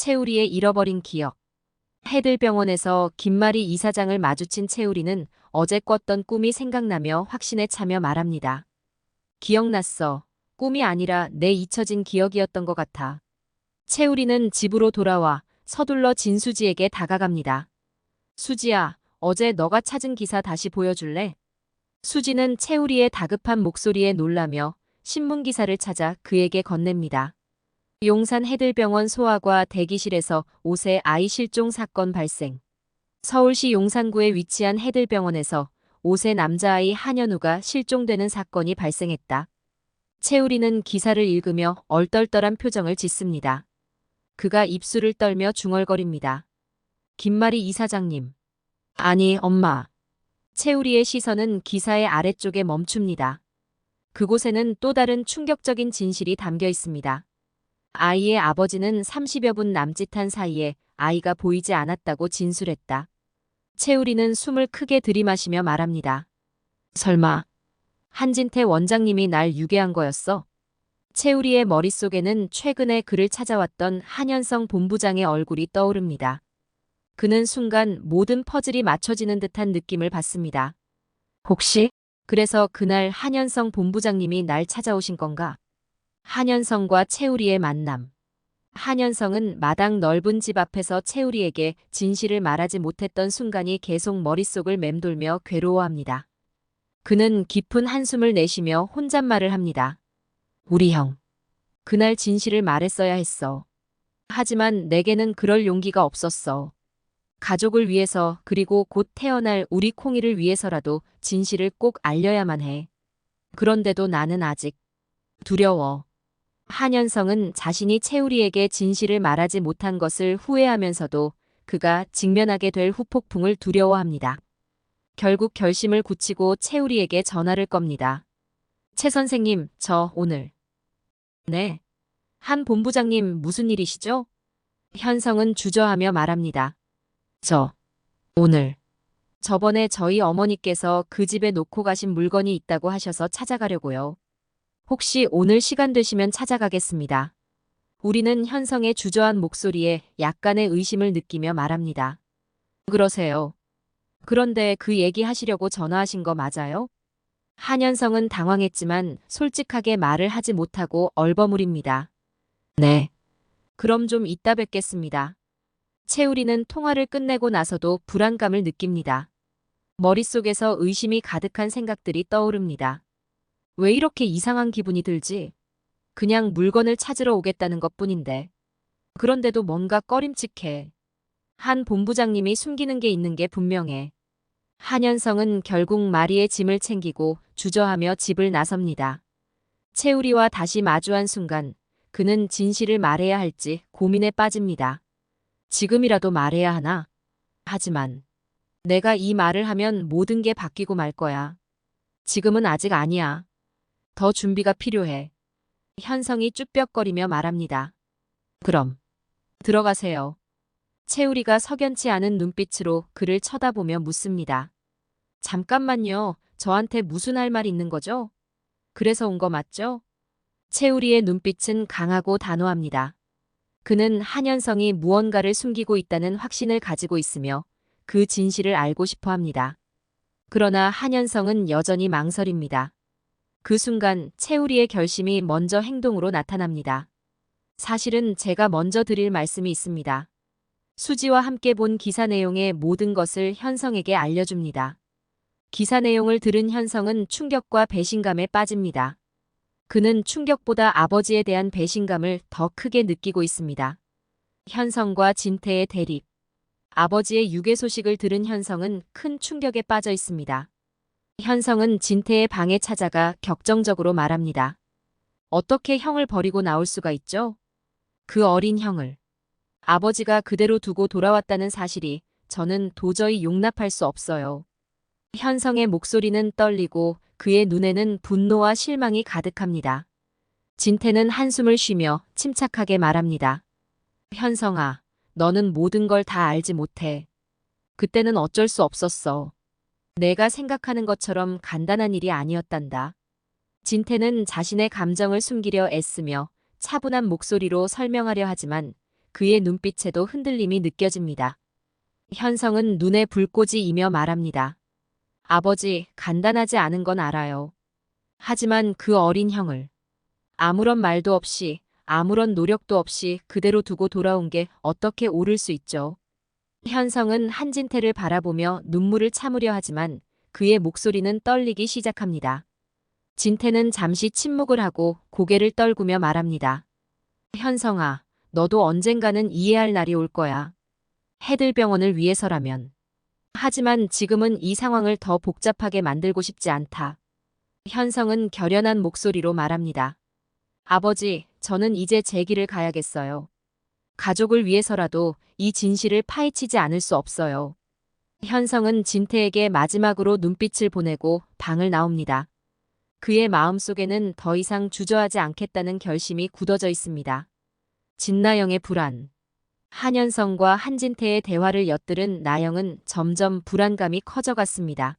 채우리의 잃어버린 기억. 해들병원에서 김마리 이사장을 마주친 채우리는 어제 꿨던 꿈이 생각나며 확신에 차며 말합니다. 기억났어. 꿈이 아니라 내 잊혀진 기억이었던 것 같아. 채우리는 집으로 돌아와 서둘러 진수지에게 다가갑니다. 수지야, 어제 너가 찾은 기사 다시 보여줄래? 수지는 채우리의 다급한 목소리에 놀라며 신문 기사를 찾아 그에게 건넵니다. 용산 해들병원 소아과 대기실에서 5세 아이 실종 사건 발생. 서울시 용산구에 위치한 해들병원에서 5세 남자아이 한현우가 실종되는 사건이 발생했다. 채우리는 기사를 읽으며 얼떨떨한 표정을 짓습니다. 그가 입술을 떨며 중얼거립니다. 김마리 이사장님. 아니, 엄마. 채우리의 시선은 기사의 아래쪽에 멈춥니다. 그곳에는 또 다른 충격적인 진실이 담겨 있습니다. 아이의 아버지는 30여 분 남짓한 사이에 아이가 보이지 않았다고 진술했다. 채우리는 숨을 크게 들이마시며 말합니다. 설마 한진태 원장님이 날 유괴한 거였어? 채우리의 머릿속에는 최근에 그를 찾아왔던 한현성 본부장의 얼굴이 떠오릅니다. 그는 순간 모든 퍼즐이 맞춰지는 듯한 느낌을 받습니다. 혹시 그래서 그날 한현성 본부장님이 날 찾아오신 건가? 한현성과 채우리의 만남. 한현성은 마당 넓은 집 앞에서 채우리에게 진실을 말하지 못했던 순간이 계속 머릿속을 맴돌며 괴로워합니다. 그는 깊은 한숨을 내쉬며 혼잣말을 합니다. 우리 형. 그날 진실을 말했어야 했어. 하지만 내게는 그럴 용기가 없었어. 가족을 위해서 그리고 곧 태어날 우리 콩이를 위해서라도 진실을 꼭 알려야만 해. 그런데도 나는 아직 두려워. 한현성은 자신이 채우리에게 진실을 말하지 못한 것을 후회하면서도 그가 직면하게 될 후폭풍을 두려워합니다. 결국 결심을 굳히고 채우리에게 전화를 겁니다. 최 선생님, 저 오늘. 네. 한 본부장님 무슨 일이시죠? 현성은 주저하며 말합니다. 저, 오늘. 저번에 저희 어머니께서 그 집에 놓고 가신 물건이 있다고 하셔서 찾아가려고요. 혹시 오늘 시간 되시면 찾아가겠습니다. 우리는 현성의 주저한 목소리에 약간의 의심을 느끼며 말합니다. 그러세요. 그런데 그 얘기 하시려고 전화하신 거 맞아요? 한현성은 당황했지만 솔직하게 말을 하지 못하고 얼버무립니다. 네. 그럼 좀 이따 뵙겠습니다. 채우리는 통화를 끝내고 나서도 불안감을 느낍니다. 머릿속에서 의심이 가득한 생각들이 떠오릅니다. 왜 이렇게 이상한 기분이 들지? 그냥 물건을 찾으러 오겠다는 것 뿐인데. 그런데도 뭔가 꺼림칙해. 한 본부장님이 숨기는 게 있는 게 분명해. 한현성은 결국 마리의 짐을 챙기고 주저하며 집을 나섭니다. 채우리와 다시 마주한 순간 그는 진실을 말해야 할지 고민에 빠집니다. 지금이라도 말해야 하나? 하지만 내가 이 말을 하면 모든 게 바뀌고 말 거야. 지금은 아직 아니야. 더 준비가 필요해. 현성이 쭈뼛거리며 말합니다. 그럼 들어가세요. 채우리가 석연치 않은 눈빛으로 그를 쳐다보며 묻습니다. 잠깐만요. 저한테 무슨 할 말 있는 거죠? 그래서 온 거 맞죠? 채우리의 눈빛은 강하고 단호합니다. 그는 한현성이 무언가를 숨기고 있다는 확신을 가지고 있으며 그 진실을 알고 싶어 합니다. 그러나 한현성은 여전히 망설입니다. 그 순간 채우리의 결심이 먼저 행동으로 나타납니다. 사실은 제가 먼저 드릴 말씀이 있습니다. 수지와 함께 본 기사 내용의 모든 것을 현성에게 알려줍니다. 기사 내용을 들은 현성은 충격과 배신감에 빠집니다. 그는 충격보다 아버지에 대한 배신감을 더 크게 느끼고 있습니다. 현성과 진태의 대립. 아버지의 유괴 소식을 들은 현성은 큰 충격에 빠져 있습니다. 현성은 진태의 방에 찾아가 격정적으로 말합니다. 어떻게 형을 버리고 나올 수가 있죠? 그 어린 형을. 아버지가 그대로 두고 돌아왔다는 사실이 저는 도저히 용납할 수 없어요. 현성의 목소리는 떨리고 그의 눈에는 분노와 실망이 가득합니다. 진태는 한숨을 쉬며 침착하게 말합니다. 현성아, 너는 모든 걸 다 알지 못해. 그때는 어쩔 수 없었어. 내가 생각하는 것처럼 간단한 일이 아니었단다. 진태는 자신의 감정을 숨기려 애쓰며 차분한 목소리로 설명하려 하지만 그의 눈빛에도 흔들림이 느껴집니다. 현성은 눈에 불꽃이 이며 말합니다. 아버지, 간단하지 않은 건 알아요. 하지만 그 어린 형을 아무런 말도 없이 아무런 노력도 없이 그대로 두고 돌아온 게 어떻게 옳을 수 있죠. 현성은 한진태를 바라보며 눈물을 참으려 하지만 그의 목소리는 떨리기 시작합니다. 진태는 잠시 침묵을 하고 고개를 떨구며 말합니다. 현성아, 너도 언젠가는 이해할 날이 올 거야. 해들병원을 위해서라면. 하지만 지금은 이 상황을 더 복잡하게 만들고 싶지 않다. 현성은 결연한 목소리로 말합니다. 아버지, 저는 이제 제 길을 가야겠어요. 가족을 위해서라도 이 진실을 파헤치지 않을 수 없어요. 현성은 진태에게 마지막으로 눈빛을 보내고 방을 나옵니다. 그의 마음속에는 더 이상 주저하지 않겠다는 결심이 굳어져 있습니다. 진나영의 불안. 한현성과 한진태의 대화를 엿들은 나영은 점점 불안감이 커져갔습니다.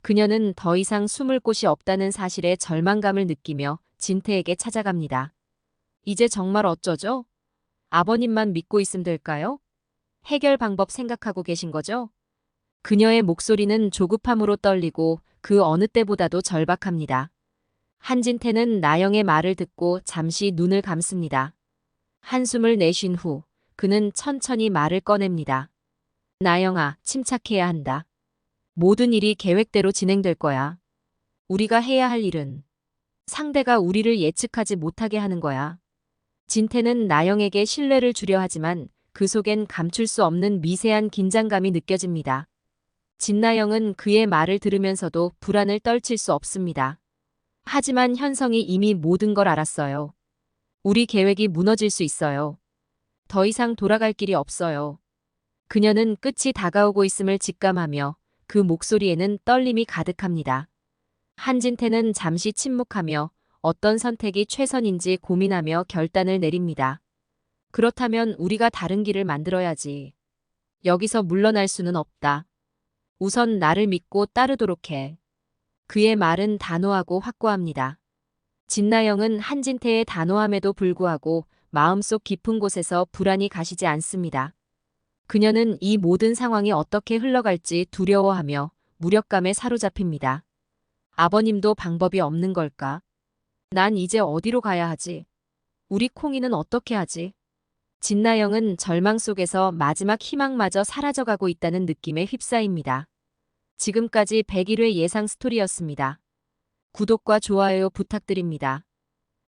그녀는 더 이상 숨을 곳이 없다는 사실에 절망감을 느끼며 진태에게 찾아갑니다. 이제 정말 어쩌죠? 아버님만 믿고 있으면 될까요? 해결 방법 생각하고 계신 거죠? 그녀의 목소리는 조급함으로 떨리고 그 어느 때보다도 절박합니다. 한진태는 나영의 말을 듣고 잠시 눈을 감습니다. 한숨을 내쉰 후 그는 천천히 말을 꺼냅니다. 나영아, 침착해야 한다. 모든 일이 계획대로 진행될 거야. 우리가 해야 할 일은 상대가 우리를 예측하지 못하게 하는 거야. 진태는 나영에게 신뢰를 주려 하지만 그 속엔 감출 수 없는 미세한 긴장감이 느껴집니다. 진나영은 그의 말을 들으면서도 불안을 떨칠 수 없습니다. 하지만 현성이 이미 모든 걸 알았어요. 우리 계획이 무너질 수 있어요. 더 이상 돌아갈 길이 없어요. 그녀는 끝이 다가오고 있음을 직감하며 그 목소리에는 떨림이 가득합니다. 한진태는 잠시 침묵하며 어떤 선택이 최선인지 고민하며 결단을 내립니다. 그렇다면 우리가 다른 길을 만들어야지. 여기서 물러날 수는 없다. 우선 나를 믿고 따르도록 해. 그의 말은 단호하고 확고합니다. 진나영은 한진태의 단호함에도 불구하고 마음속 깊은 곳에서 불안이 가시지 않습니다. 그녀는 이 모든 상황이 어떻게 흘러갈지 두려워하며 무력감에 사로잡힙니다. 아버님도 방법이 없는 걸까? 난 이제 어디로 가야 하지? 우리 콩이는 어떻게 하지? 진나영은 절망 속에서 마지막 희망마저 사라져가고 있다는 느낌에 휩싸입니다. 지금까지 101회 예상 스토리였습니다. 구독과 좋아요 부탁드립니다.